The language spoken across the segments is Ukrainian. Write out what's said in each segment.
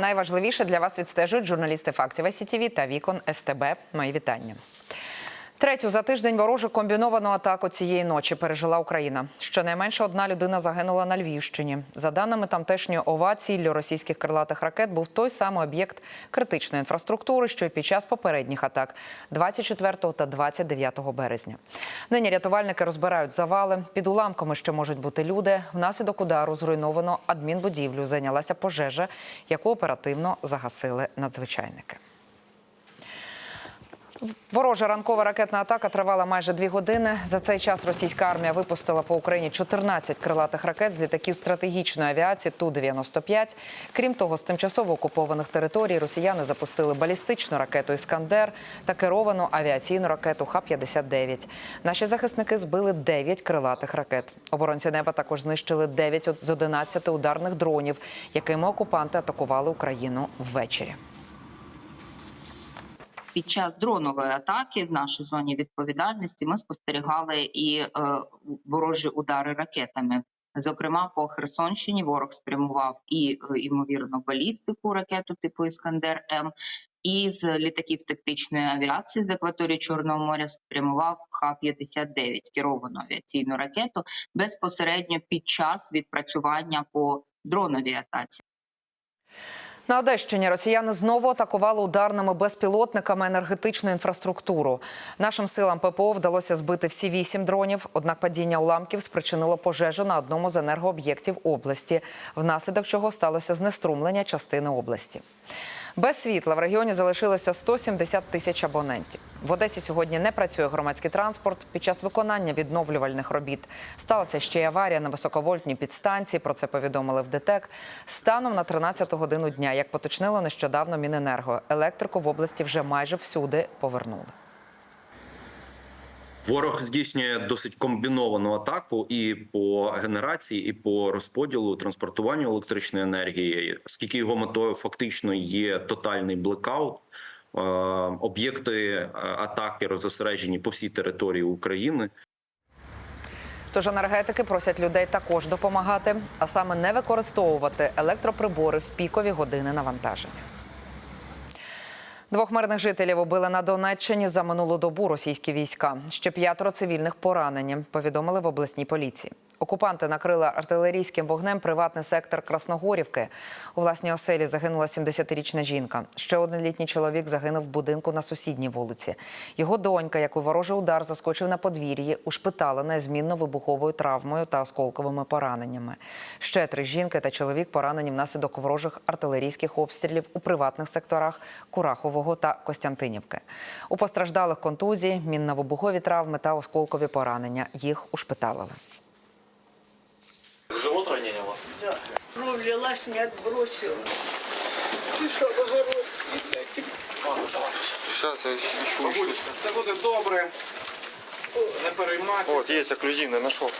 Найважливіше для вас відстежують журналісти фактів СІТІВІ та Вікон СТБ. Мої вітання. Третю за тиждень ворожу комбіновану атаку цієї ночі пережила Україна. Щонайменше одна людина загинула на Львівщині. За даними тамтешньої ОВА, ціллю російських крилатих ракет був той самий об'єкт критичної інфраструктури, що й під час попередніх атак 24 та 29 березня. Нині рятувальники розбирають завали. Під уламками ще можуть бути люди. Внаслідок удару зруйновано адмінбудівлю. Зайнялася пожежа, яку оперативно загасили надзвичайники. Ворожа ранкова ракетна атака тривала майже дві години. За цей час російська армія випустила по Україні 14 крилатих ракет з літаків стратегічної авіації Ту-95. Крім того, з тимчасово окупованих територій росіяни запустили балістичну ракету Іскандер та керовану авіаційну ракету Х-59. Наші захисники збили 9 крилатих ракет. Оборонці неба також знищили 9 з 11 ударних дронів, якими окупанти атакували Україну ввечері. Під час дронової атаки в нашій зоні відповідальності ми спостерігали і е, ворожі удари ракетами. Зокрема, по Херсонщині ворог спрямував і е, ймовірно балістику ракету типу Іскандер М, і з літаків тактичної авіації з акваторії Чорного моря спрямував Х-59 керовану авіаційну ракету безпосередньо під час відпрацювання по дроновій атаці. На Одещині росіяни знову атакували ударними безпілотниками енергетичну інфраструктуру. Нашим силам ППО вдалося збити всі вісім дронів. Однак падіння уламків спричинило пожежу на одному з енергооб'єктів області, внаслідок чого сталося знеструмлення частини області. Без світла в регіоні залишилося 170 тисяч абонентів. В Одесі сьогодні не працює громадський транспорт. Під час виконання відновлювальних робіт сталася ще й аварія на високовольтній підстанції. Про це повідомили в ДТЕК. Станом на 13 годину дня, як поточнило нещодавно Міненерго, електрику в області вже майже всюди повернули. Ворог здійснює досить комбіновану атаку і по генерації, і по розподілу транспортуванню електричної енергії, оскільки його метою фактично є тотальний блекаут. е, Об'єкти е, атаки розосереджені по всій території України. Тож енергетики просять людей також допомагати, а саме не використовувати електроприбори в пікові години навантаження. Двох мирних жителів убили на Донеччині за минулу добу російські війська. Ще п'ятеро цивільних поранені, повідомили в обласній поліції. Окупанти накрили артилерійським вогнем приватний сектор Красногорівки. У власній оселі загинула 70-річна жінка. Ще один літній чоловік загинув в будинку на сусідній вулиці. Його донька, яку ворожий удар заскочив на подвір'ї, ушпиталена змінно вибуховою травмою та осколковими пораненнями. Ще три жінки та чоловік поранені внаслідок ворожих артилерійських обстрілів у приватних секторах Курахового та Костянтинівки. У постраждалих контузії, мінно-вибухові травми та осколкові поранення. Їх ушпиталили. Живот ранение у вас? Ну, лилась, не отбросила. Ты что, в огород? Сейчас я ищу, ищу. це буде добре. Не переймайтеся. Вот, есть окклюзивный, нашел.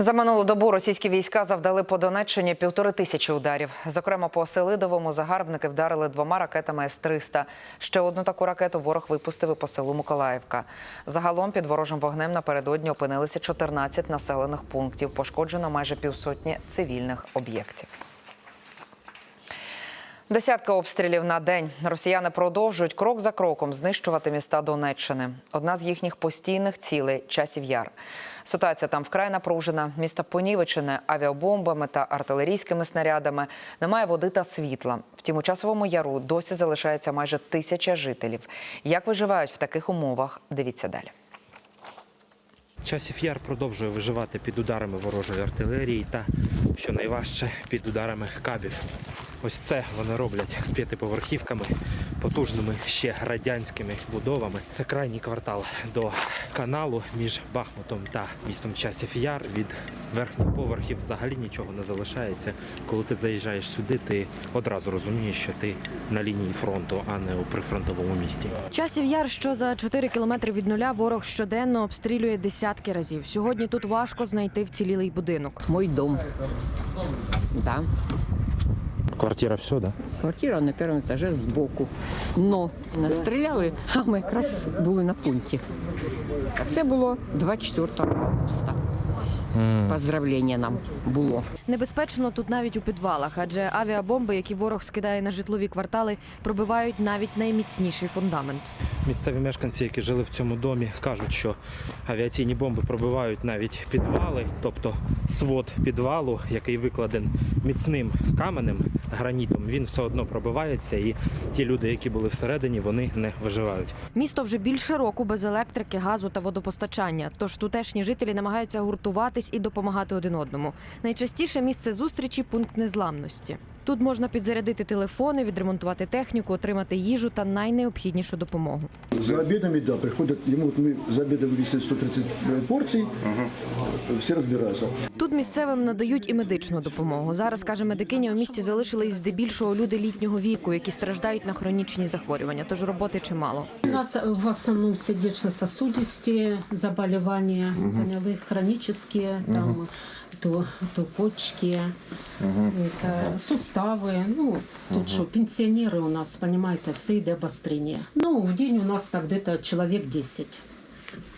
За минулу добу російські війська завдали по Донеччині півтори тисячі ударів. Зокрема, по Селидовому загарбники вдарили двома ракетами С-300. Ще одну таку ракету ворог випустив і по селу Миколаївка. Загалом під ворожим вогнем напередодні опинилися 14 населених пунктів. Пошкоджено майже півсотні цивільних об'єктів. Десятки обстрілів на день. Росіяни продовжують крок за кроком знищувати міста Донеччини. Одна з їхніх постійних цілей часів яр. Ситуація там вкрай напружена. Місто понівечене авіабомбами та артилерійськими снарядами. Немає води та світла. Втім, у часовому яру досі залишається майже тисяча жителів. Як виживають в таких умовах? Дивіться далі. Часів Яр продовжує виживати під ударами ворожої артилерії та, що найважче, під ударами кабів. Ось це вони роблять з п'ятиповерхівками, потужними ще радянськими будовами. Це крайній квартал до каналу між Бахмутом та містом Часів Яр. Від верхніх поверхів взагалі нічого не залишається. Коли ти заїжджаєш сюди, ти одразу розумієш, що ти на лінії фронту, а не у прифронтовому місті. Часів яр, що за 4 кілометри від нуля, ворог щоденно обстрілює десятки разів. Сьогодні тут важко знайти вцілілий будинок. Мой дом. Да. Квартира все, да? Квартира на першому етажі збоку. Но стріляли, а ми якраз були на пункті. А це було 24 августа. Поздравлення нам було. Небезпечно тут навіть у підвалах, адже авіабомби, які ворог скидає на житлові квартали, пробивають навіть найміцніший фундамент. Місцеві мешканці, які жили в цьому домі, кажуть, що авіаційні бомби пробивають навіть підвали, тобто свод підвалу, який викладен міцним каменем, гранітом, він все одно пробивається, і ті люди, які були всередині, вони не виживають. Місто вже більше року без електрики, газу та водопостачання. Тож тутешні жителі намагаються гуртуватись і допомагати один одному. Найчастіше місце зустрічі пункт незламності. Тут можна підзарядити телефони, відремонтувати техніку, отримати їжу та найнеобхіднішу допомогу. За обедами, да, приходят, ему вот мы за обедом висит 130 порций, все разбираются. Тут місцевим надають і медичну допомогу. Зараз каже медикиня, у місті залишились здебільшого люди літнього віку, які страждають на хронічні захворювання. Тож роботи чимало. У нас в основном сердечно-сосудистые заболевания, поняли, хронические, там, то, то почки, это, суставы. Ну, тут что, пенсионеры у нас, понимаете, все йде обострение. Ну, в день у нас так где-то человек 10.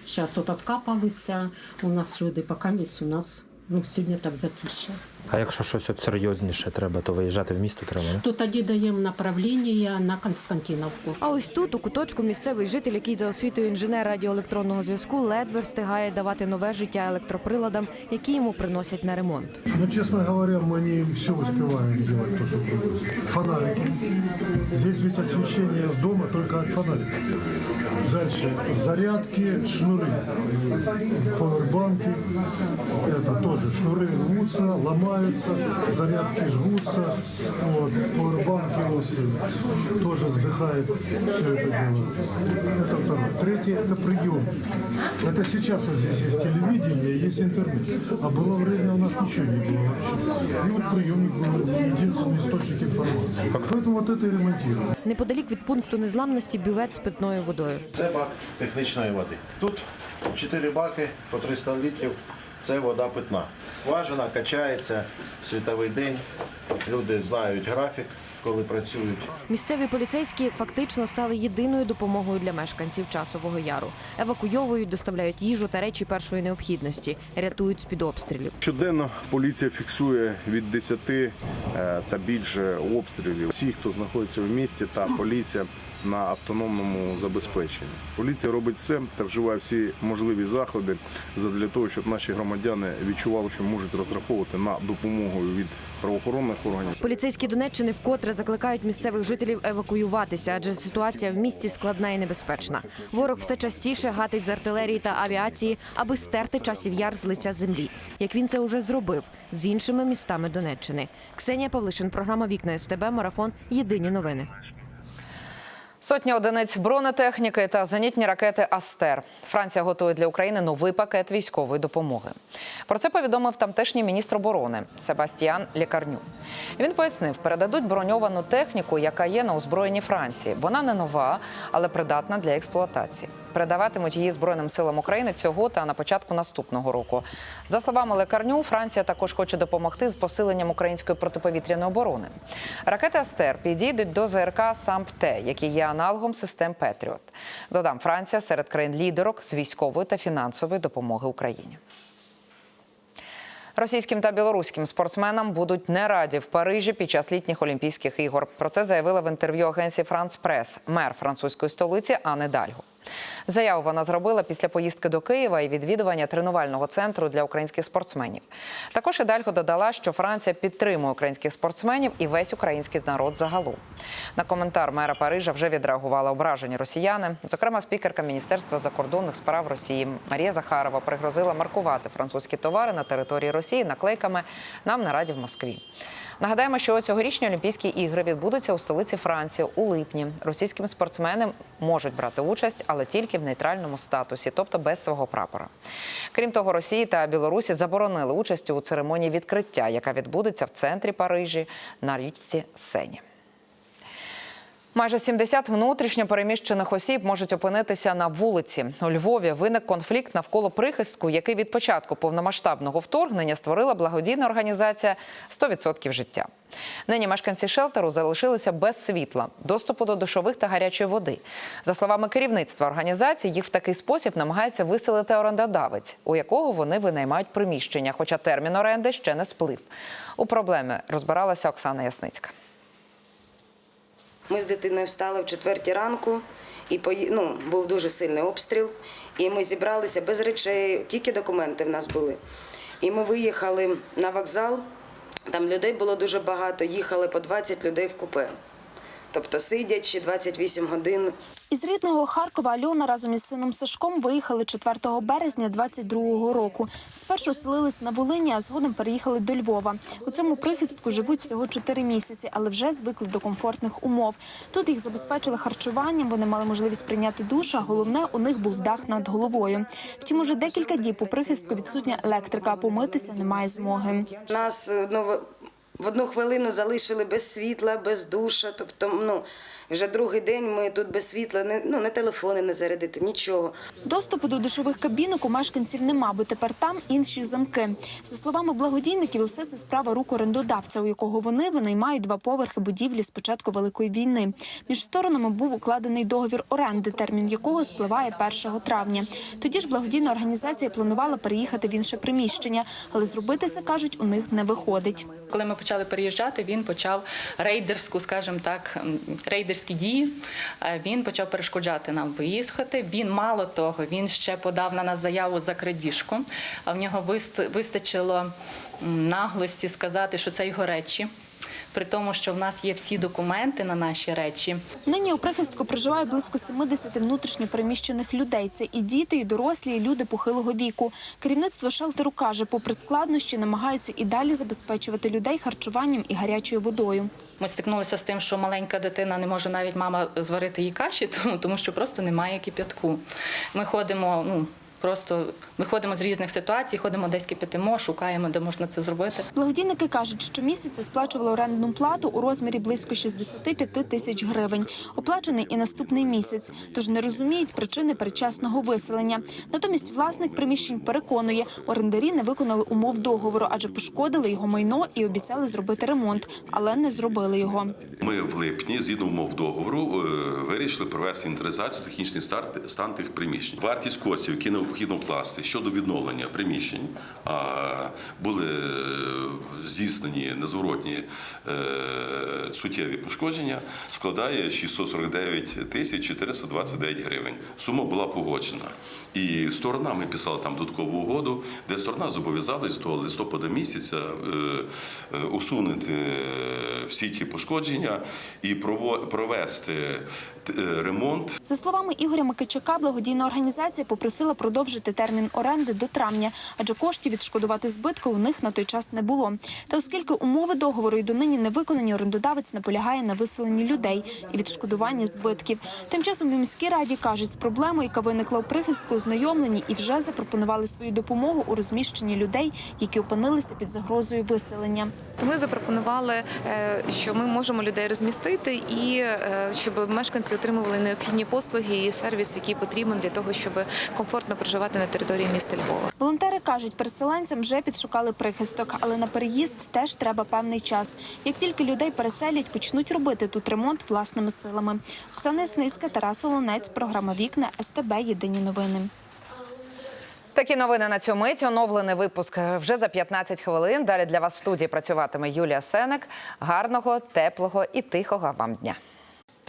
Сейчас вот откапалися, у нас люди, пока есть у нас, ну, сьогодні так затище. А якщо щось от серйозніше треба, то виїжджати в місто треба, не? Тут тоді даємо направлення на Константиновку. А ось тут, у куточку, місцевий житель, який за освітою інженер радіоелектронного зв'язку, ледве встигає давати нове життя електроприладам, які йому приносять на ремонт. Ну, честно говоря, мы не все успеваем делать, то, что привозят. Фонарики. Здесь ведь освещение дома только от фонарика. Дальше зарядки, шнуры. Пауэрбанки. Это тоже шнуры рвутся, ломаются, зарядки жгутся. Вот. Пауэрбанки вот, тоже вздыхает все это дело. Это второе. Третье – это прием. Это сейчас вот здесь есть телевидение, есть интернет. А было время у нас ничего не было вообще. И вот приемник был единственный источник информации. Поэтому вот это и ремонтируем. Неподалік від пункту незламності бювет з питною водою. Це бак технічної води. Тут 4 баки по 300 літрів. Це вода питна. Скважина качається в світовий день. Люди знають графік, коли працюють. Місцеві поліцейські фактично стали єдиною допомогою для мешканців часового яру. Евакуйовують, доставляють їжу та речі першої необхідності, рятують з під обстрілів. Щоденно поліція фіксує від 10 е, та більше обстрілів. Всі, хто знаходиться в місті, та поліція на автономному забезпеченні. Поліція робить все та вживає всі можливі заходи для того, щоб наші громадяни відчували, що можуть розраховувати на допомогу від правоохоронних органів. Поліцейські Донеччини вкотре закликають місцевих жителів евакуюватися, адже ситуація в місті складна і небезпечна. Ворог все частіше гатить з артилерії та авіації, аби стерти часів яр з лиця землі, як він це уже зробив з іншими містами Донеччини. Ксенія Павлишин, програма Вікна СТБ, марафон. Єдині новини. Сотні одиниць бронетехніки та зенітні ракети Астер. Франція готує для України новий пакет військової допомоги. Про це повідомив тамтешній міністр оборони Себастьян Лікарню. Він пояснив, передадуть броньовану техніку, яка є на озброєнні Франції. Вона не нова, але придатна для експлуатації. Передаватимуть її Збройним силам України цього та на початку наступного року. За словами Лекарню, Франція також хоче допомогти з посиленням української протиповітряної оборони. Ракети Астер підійдуть до ЗРК САМПТ, які є аналогом систем Петріот. Додам, Франція серед країн лідерок з військової та фінансової допомоги Україні. Російським та білоруським спортсменам будуть не раді в Парижі під час літніх Олімпійських ігор. Про це заявила в інтерв'ю агенції Франс Прес мер французької столиці Анне Дальго. Заяву вона зробила після поїздки до Києва і відвідування тренувального центру для українських спортсменів. Також Ідальго додала, що Франція підтримує українських спортсменів і весь український народ загалом. На коментар мера Парижа вже відреагували ображені росіяни. Зокрема, спікерка Міністерства закордонних справ Росії Марія Захарова пригрозила маркувати французькі товари на території Росії наклейками Нам на раді в Москві. Нагадаємо, що цьогорічні Олімпійські ігри відбудуться у столиці Франції у липні. Російським спортсменам можуть брати участь, але тільки в нейтральному статусі, тобто без свого прапора. Крім того, Росії та Білорусі заборонили участь у церемонії відкриття, яка відбудеться в центрі Парижі на річці Сені. Майже 70 внутрішньо переміщених осіб можуть опинитися на вулиці. У Львові виник конфлікт навколо прихистку, який від початку повномасштабного вторгнення створила благодійна організація «100% життя. Нині мешканці шелтеру залишилися без світла, доступу до душових та гарячої води. За словами керівництва організації, їх в такий спосіб намагається виселити орендодавець, у якого вони винаймають приміщення, хоча термін оренди ще не сплив. У проблемі розбиралася Оксана Ясницька. Ми з дитиною встали в четвертій ранку, і ну, був дуже сильний обстріл. І ми зібралися без речей, тільки документи в нас були. І ми виїхали на вокзал, там людей було дуже багато, їхали по 20 людей в купе. Тобто сидячи 28 годин. Із рідного Харкова Альона разом із сином Сашком виїхали 4 березня 22-го року. Спершу селились на Волині, а згодом переїхали до Львова. У цьому прихистку живуть всього 4 місяці, але вже звикли до комфортних умов. Тут їх забезпечили харчуванням, вони мали можливість прийняти душ, а головне у них був дах над головою. Втім, уже декілька діб у прихистку відсутня електрика, а помитися немає змоги. Нас ну, в- одну хвилину залишили без світла, без душа. Тобто, ну, вже другий день ми тут без світла, не, ну, не телефони не зарядити, нічого. Доступу до душових кабінок у мешканців нема, бо тепер там інші замки. За словами благодійників, усе це справа рук орендодавця, у якого вони винаймають два поверхи будівлі з початку великої війни. Між сторонами був укладений договір оренди, термін якого спливає 1 травня. Тоді ж благодійна організація планувала переїхати в інше приміщення, але зробити це кажуть, у них не виходить. Коли ми почали переїжджати, він почав рейдерську, скажімо так, м, рейдерські дії. Е, Він почав перешкоджати нам виїхати. Він мало того, він ще подав на нас заяву за крадіжку. А в нього вист- вистачило наглості сказати, що це його речі. При тому, що в нас є всі документи на наші речі. Нині у прихистку проживає близько 70 внутрішньо переміщених людей. Це і діти, і дорослі, і люди похилого віку. Керівництво шелтеру каже, попри складнощі, намагаються і далі забезпечувати людей харчуванням і гарячою водою. Ми стикнулися з тим, що маленька дитина не може навіть мама зварити їй каші, тому що просто немає кип'ятку. Ми ходимо, ну. Просто виходимо з різних ситуацій, ходимо десь кипятимо, шукаємо, де можна це зробити. Благодійники кажуть, що місяця сплачували орендну плату у розмірі близько 65 тисяч гривень. Оплачений і наступний місяць, тож не розуміють причини передчасного виселення. Натомість власник приміщень переконує, орендарі не виконали умов договору, адже пошкодили його майно і обіцяли зробити ремонт, але не зробили його. Ми в липні, згідно умов договору, е, вирішили провести інвентаризацію технічний старт- стан тих приміщень. Вартість коштів, які необхідно вкласти щодо відновлення приміщень, були е, здійснені незворотні е, суттєві пошкодження, складає 649 тисяч 429 гривень. Сума була погоджена. І сторона, ми писали там додаткову угоду, де сторона зобов'язалась до листопада місяця е, усунути всі ті пошкодження і провести ремонт За словами Ігоря Микичака, благодійна організація попросила продовжити термін оренди до травня, адже коштів відшкодувати збитки у них на той час не було. Та оскільки умови договору й донині не виконані, орендодавець наполягає на виселенні людей і відшкодуванні збитків. Тим часом у міській раді кажуть, з проблемою, яка виникла у прихистку, ознайомлені і вже запропонували свою допомогу у розміщенні людей, які опинилися під загрозою виселення. Ми запропонували, е, що ми можемо людей розмістити і е, щоб мешканці отримували необхідні послуги і сервіс, який потрібен для того, щоб комфортно проживати на території міста Львова. Волонтери кажуть, переселенцям вже підшукали прихисток, але на переїзд теж треба певний час. Як тільки людей переселять, почнуть робити тут ремонт власними силами. Оксана Сниська, Тарас Олонець, програма Вікна СТБ. Єдині новини. Такі новини на цю мить. Оновлений випуск вже за 15 хвилин. Далі для вас в студії працюватиме Юлія Сенек. Гарного, теплого і тихого вам дня.